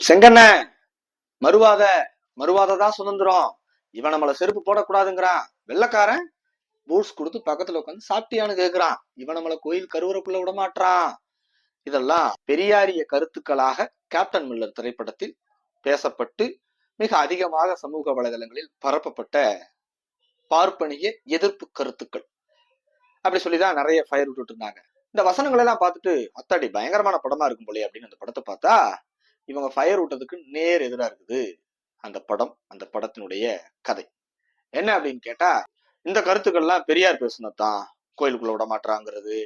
செங்கண்ண மறுவாத மறுவாததான் சுதந்திரம். இவன் நம்மள செருப்பு போடக்கூடாதுங்கிறான். வெள்ளக்காரன் பூட்ஸ் கொடுத்து பக்கத்துல உட்காந்து சாப்பிட்டியான்னு கேக்குறான். இவன் நம்மள கோயில் கருவறைக்குள்ள விட மாட்றான் இதெல்லாம் பெரியாரிய கருத்துக்களாக கேப்டன் மில்லர் திரைப்படத்தில் பேசப்பட்டு மிக அதிகமாக சமூக வலைதளங்களில் பரப்பப்பட்ட பார்ப்பனிய எதிர்ப்பு கருத்துக்கள். அப்படி சொல்லிதான் நிறைய ஃபயர் விட்டுட்டு இருந்தாங்க. இந்த வசனங்கள் எல்லாம் பார்த்துட்டு அத்தாடி பயங்கரமான படமா இருக்கும் போலே அப்படின்னு அந்த படத்தை பார்த்தா இவங்க ஃபயர் விட்டதுக்கு நேர் எதிரா இருக்குது. அந்த படம் அந்த படத்தினுடைய கதை. என்ன அப்படின்னு கேட்டா இந்த கருத்துக்கள்லாம் பெரியார் பேசுனதுதான் கோயிலுக்குள்ள விட மாட்டாங்கிறது.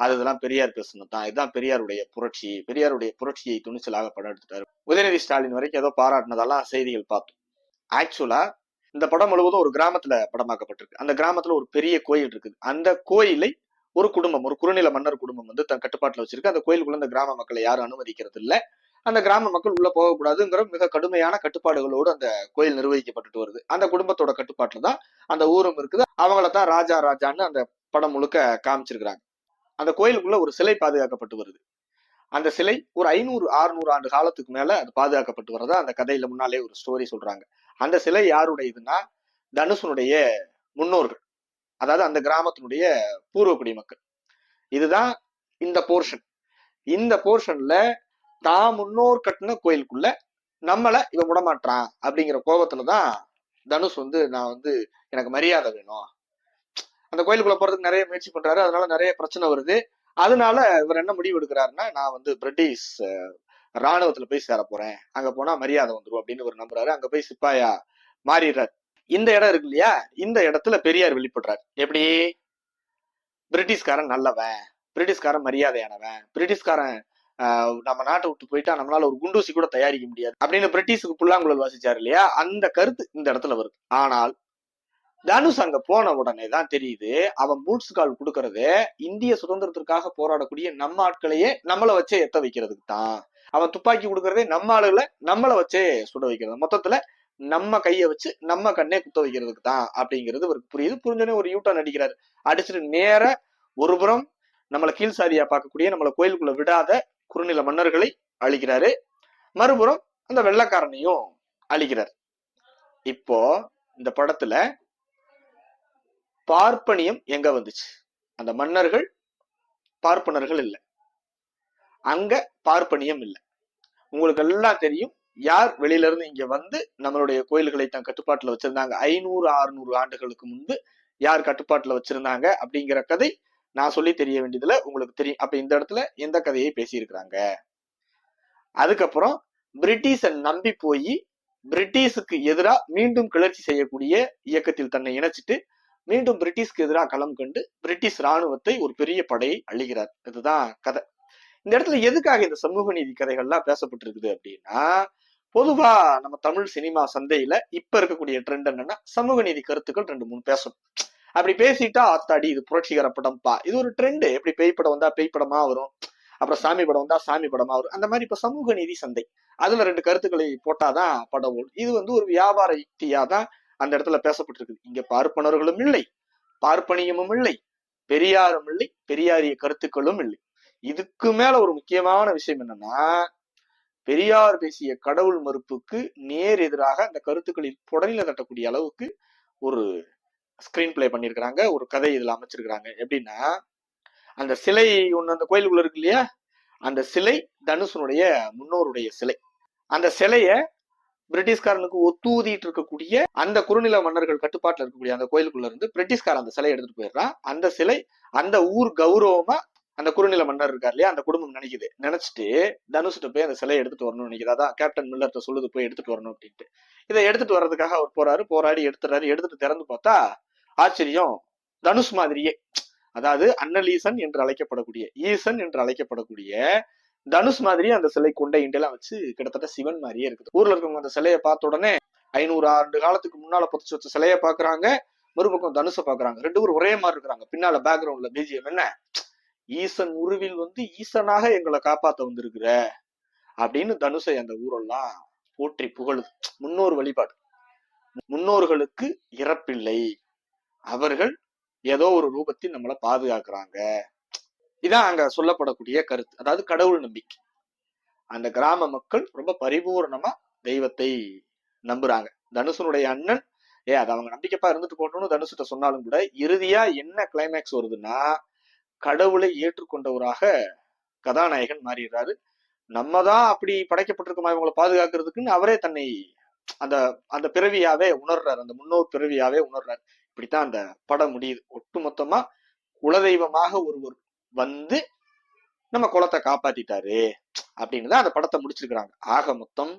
அது இதெல்லாம் பெரியார் பேசுனதுதான் இதுதான் பெரியாருடைய புரட்சி. பெரியாருடைய புரட்சியை துணிச்சலாக படம் எடுத்துட்டாரு. உதயநிதி ஸ்டாலின் வரைக்கும் ஏதோ பாராட்டினதெல்லாம் செய்திகள் பார்த்தோம். ஆக்சுவலா இந்த படம் முழுவதும் ஒரு கிராமத்துல படமாக்கப்பட்டிருக்கு. அந்த கிராமத்துல ஒரு பெரிய கோயில் இருக்குது. அந்த கோயிலை ஒரு குடும்பம் ஒரு குறுநில மன்னர் குடும்பம் வந்து தன் கட்டுப்பாட்டுல வச்சிருக்கு. அந்த கோயிலுக்குள்ள அந்த கிராம மக்களை யாரும் அனுமதிக்கிறது இல்லை அந்த கிராம மக்கள் உள்ள போகக்கூடாதுங்கிற மிக கடுமையான கட்டுப்பாடுகளோடு அந்த கோயில் நிர்வகிக்கப்பட்டுட்டு வருது. அந்த குடும்பத்தோட கட்டுப்பாட்டுல தான் அந்த ஊரும் இருக்குது. அவங்கள தான் ராஜா ராஜான்னு அந்த படம் முழுக்க காமிச்சிருக்கிறாங்க. அந்த கோயிலுக்குள்ள ஒரு சிலை பாதுகாக்கப்பட்டு வருது. அந்த சிலை ஒரு ஐநூறு ஆறுநூறு ஆண்டு காலத்துக்கு மேல அது பாதுகாக்கப்பட்டு வரதா அந்த கதையில முன்னாலே ஒரு ஸ்டோரி சொல்றாங்க. அந்த சிலை யாருடையதுன்னா தனுஷனுடைய முன்னோர்கள். அதாவது அந்த கிராமத்தினுடைய பூர்வ குடிமக்கள் இதுதான் இந்த போர்ஷன் இந்த போர்ஷன்ல தான் முன்னோர் கட்டின கோயிலுக்குள்ள நம்மளை இவன் விடமாட்டான் அப்படிங்கிற கோபத்துலதான் தனுஷ் வந்து நான் வந்து எனக்கு மரியாதை வேணும். அந்த கோயிலுக்குள்ள போறதுக்கு நிறைய முயற்சி பண்றாரு. அதனால நிறைய பிரச்சனை வருது. அதனால இவர் என்ன முடிவு எடுக்கிறாருன்னா நான் வந்து பிரிட்டிஷ் ராணுவத்துல போய் சேர போறேன். அங்க போனா மரியாதை வந்துடும் அப்படின்னு ஒரு நம்புறாரு. அங்க போய் சிப்பாயா மாறிடுறாரு. இந்த இடம் இருக்கு இல்லையா? இந்த இடத்துல பெரியார் வெளிப்படுறாரு. எப்படி? பிரிட்டிஷ்காரன் நல்லவன். பிரிட்டிஷ்காரன் மரியாதையானவன். பிரிட்டிஷ்காரன் நம்ம நாட்டை விட்டு போயிட்டா நம்மளால ஒரு குண்டூசி கூட தயாரிக்க முடியாது. அப்படின்னு பிரிட்டிஷுக்கு புல்லாங்குழல் வாசிச்சார் இல்லையா? அந்த கருத்து இந்த இடத்துல வருது. ஆனால் தனுஷ் அங்க போன உடனே தான் தெரியுது அவன் பூட்ஸ் கால் கொடுக்கறது இந்திய சுதந்திரத்திற்காக போராடக்கூடிய நம்ம ஆட்களையே நம்மள வச்சே எத்த வைக்கிறதுக்கு தான். அவன் துப்பாக்கி கொடுக்கறதே நம்ம ஆளுகளை நம்மள வச்சே சுட வைக்கிறது. மொத்தத்துல நம்ம கைய வச்சு நம்ம கண்ணே குத்த வைக்கிறதுக்கு தான் அப்படிங்கிறது இவருக்கு புரியுது. புரிஞ்சோடனே ஒரு யூட்டன் அடிக்கிறாரு. அடிச்சுட்டு நேர ஒரு புறம் நம்மளை கீழ்சாதியா பார்க்கக்கூடிய நம்மளை கோயிலுக்குள்ள விடாத குறுநில மன்னர்களை அழிக்கிறாரு. மறுபுறம் அந்த வெள்ளக்காரனையும் அழிக்கிறார். இப்போ இந்த படத்துல பார்ப்பனியம் எங்க வந்துச்சு? அந்த மன்னர்கள் பார்ப்பனர்கள் இல்லை. அங்க பார்ப்பனியம் இல்லை. உங்களுக்கு எல்லாம் தெரியும் யார் வெளியில இருந்து இங்க வந்து நம்மளுடைய கோயில்களை தன் கட்டுப்பாட்டுல வச்சிருந்தாங்க? ஐநூறு ஆறுநூறு ஆண்டுகளுக்கு முன்பு யார் கட்டுப்பாட்டுல வச்சிருந்தாங்க? அப்படிங்கிற கதை நான் சொல்லி தெரிய வேண்டியதுல உங்களுக்கு தெரியும் அப்ப இந்த இடத்துல எந்த கதையை பேசியிருக்கிறாங்க? அதுக்கப்புறம் பிரிட்டிஷை நம்பி போய் பிரிட்டிஷுக்கு எதிராக மீண்டும் கிளர்ச்சி செய்யக்கூடிய இயக்கத்தில் தன்னை இணைச்சிட்டு மீண்டும் பிரிட்டிஷ்க்கு எதிராக களம் கண்டு பிரிட்டிஷ் ராணுவத்தை ஒரு பெரிய படையை அழிகிறார் இதுதான் கதை. இந்த இடத்துல எதுக்காக இந்த சமூக நீதி கதைகள்லாம் பேசப்பட்டிருக்குது அப்படின்னா பொதுவா நம்ம தமிழ் சினிமா சந்தையில இப்ப இருக்கக்கூடிய ட்ரெண்ட் என்னன்னா சமூக நீதி கருத்துக்கள் ரெண்டு மூணு பேசணும். அப்படி பேசிட்டா ஆத்தாடி இது புரட்சிகர படம்ப்பா இது ஒரு ட்ரெண்டு எப்படி பேய் படம் வந்தா பேய் படமா வரும். அப்புறம் சாமி படம் வந்தா சாமி படமா வரும். அந்த மாதிரி இப்ப சமூக நீதி சந்தை. அதுல ரெண்டு கருத்துக்களை போட்டாதான் படம் ஓடும். இது வந்து ஒரு வியாபார யுக்தியா தான் அந்த இடத்துல பேசப்பட்டிருக்குது. இங்க பார்ப்பனர்களும் இல்லை பார்ப்பனியமும் இல்லை பெரியாரும் இல்லை பெரியாரிய கருத்துக்களும் இல்லை. இதுக்கு மேல ஒரு முக்கியமான விஷயம் என்னன்னா பெரியார் பேசிய கடவுள் மறுப்புக்கு நேர் எதிராக அந்த கருத்துக்களில் புடனில தட்டக்கூடிய அளவுக்கு ஒரு ஸ்க்ரீன் பிளே பண்ணியிருக்கிறாங்க ஒரு கதை இதில் அமைச்சிருக்கிறாங்க. எப்படின்னா அந்த சிலை ஒன்று அந்த கோயிலுக்குள்ள இருக்கு இல்லையா? அந்த சிலை தனுஷனுடைய முன்னோருடைய சிலை. அந்த சிலையை பிரிட்டிஷ்காரனுக்கு ஒத்தூதிட்டு இருக்கக்கூடிய அந்த குறுநில மன்னர்கள் கட்டுப்பாட்டில் இருக்கக்கூடிய அந்த கோயிலுக்குள்ள இருந்து பிரிட்டிஷ்காரன் அந்த சிலை எடுத்துட்டு போயிடுறான். அந்த சிலை அந்த ஊர் கௌரவமா அந்த குறுநில மன்னர் இருக்கார் இல்லையா? அந்த குடும்பம் நினைக்குது. நினைச்சிட்டு தனுஷ்கிட்ட போய் அந்த சிலையை எடுத்துட்டு வரணும்னு நினைக்குது. அதான் கேப்டன் மில்லர்ட்ட சொல்லுது போய் எடுத்துட்டு வரணும் அப்படின்ட்டு. இதை எடுத்துட்டு வர்றதுக்காக அவர் போறாரு போராடி எடுத்துறாரு எடுத்துட்டு திறந்து பார்த்தா ஆச்சரியம். தனுஷ் மாதிரியே. அதாவது அன்னலீசன் என்று அழைக்கப்படக்கூடிய ஈசன் என்று அழைக்கப்படக்கூடிய தனுஷ் மாதிரியே அந்த சிலை கொண்ட இண்டெல்லாம் வச்சு கிட்டத்தட்ட சிவன் மாதிரியே இருக்குது. ஊர்ல இருக்கவங்க அந்த சிலையை பார்த்த உடனே ஐநூறு ஆண்டு காலத்துக்கு முன்னால புதைச்சு வச்ச சிலையை பாக்குறாங்க மறுபக்கம் தனுஷை பாக்குறாங்க ரெண்டு பேரும் ஒரே மாதிரி இருக்கிறாங்க. பின்னால பேக்ரவுண்ட்ல பிஜிஎம் என்ன? ஈசன் உருவில் வந்து ஈசனாக எங்களை காப்பாத்த வந்திருக்கிற அப்படின்னு தனுஷை அந்த ஊரெல்லாம் போற்றி புகழுது. முன்னோர் வழிபாடு. முன்னோர்களுக்கு இறப்பில்லை. அவர்கள் ஏதோ ஒரு ரூபத்தில் நம்மளை பாதுகாக்கிறாங்க. இதான் அங்க சொல்லப்படக்கூடிய கருத்து. அதாவது கடவுள் நம்பிக்கை. அந்த கிராம மக்கள் ரொம்ப பரிபூர்ணமா தெய்வத்தை நம்புறாங்க. தனுசனுடைய அண்ணன் ஏ அது அவங்க நம்பிக்கைப்பா இருந்துட்டு போட்டோம்னு தனுசுட்ட சொன்னாலும் கூட இறுதியா என்ன கிளைமேக்ஸ் வருதுன்னா கடவுளை ஏற்றுக்கொண்டவராக கதாநாயகன் மாறிடுறாரு. நம்ம தான் அப்படி படைக்கப்பட்டிருக்கோமா இவங்களை பாதுகாக்கிறதுக்குன்னு அவரே தன்னை அந்த அந்த பிறவியாவே உணர்றாரு. அந்த முன்னோர் பிறவியாவே உணர்றாரு. இப்படித்தான் அந்த படம் முடியுது. ஒட்டுமொத்தமா குலதெய்வமாக ஒருவர் வந்து நம்ம குலத்தை காப்பாத்திட்டாரு அப்படின்னு தான் அந்த படத்தை முடிச்சிருக்கிறாங்க. ஆக மொத்தம்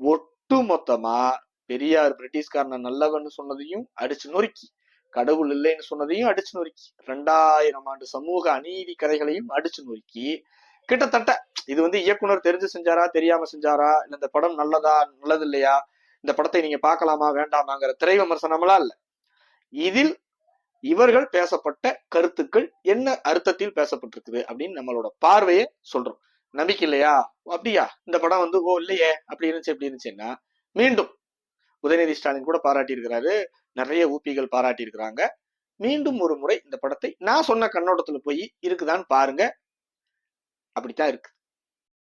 ஒட்டு மொத்தமா பெரியார் பிரிட்டிஷ்காரனை நல்லவன்னு சொன்னதையும் அடிச்சு நொறுக்கி கடவுள் இல்லைன்னு சொன்னதையும் அடிச்சு நொறுக்கி ரெண்டாயிரம் ஆண்டு சமூக அநீதி கதைகளையும் அடிச்சு நொறுக்கி கிட்டத்தட்ட இது வந்து இயக்குனர் தெரிஞ்சு செஞ்சாரா தெரியாம செஞ்சாரா இல்ல இந்த படம் நல்லதா நல்லது இல்லையா இந்த படத்தை நீங்க பார்க்கலாமா வேண்டாமாங்கிற திரை விமர்சனமெல்லாம் இல்ல. இதில் இவர்கள் பேசப்பட்ட கருத்துக்கள் என்ன அர்த்தத்தில் பேசப்பட்டிருக்குது அப்படின்னு நம்மளோட பார்வையை சொல்றோம். நம்பிக்கை இல்லையா? அப்படியா? இந்த படம் வந்து ஓ இல்லையே. அப்படி இருந்துச்சு எப்படி இருந்துச்சுன்னா மீண்டும் உதயநிதி ஸ்டாலின் கூட பாராட்டி இருக்கிறாரு நிறைய ஊப்பிகள் பாராட்டி இருக்கிறாங்க மீண்டும் ஒரு முறை இந்த படத்தை நான் சொன்ன கண்ணோட்டத்துல போய் இருக்குதான்னு பாருங்க. அப்படித்தான் இருக்கு.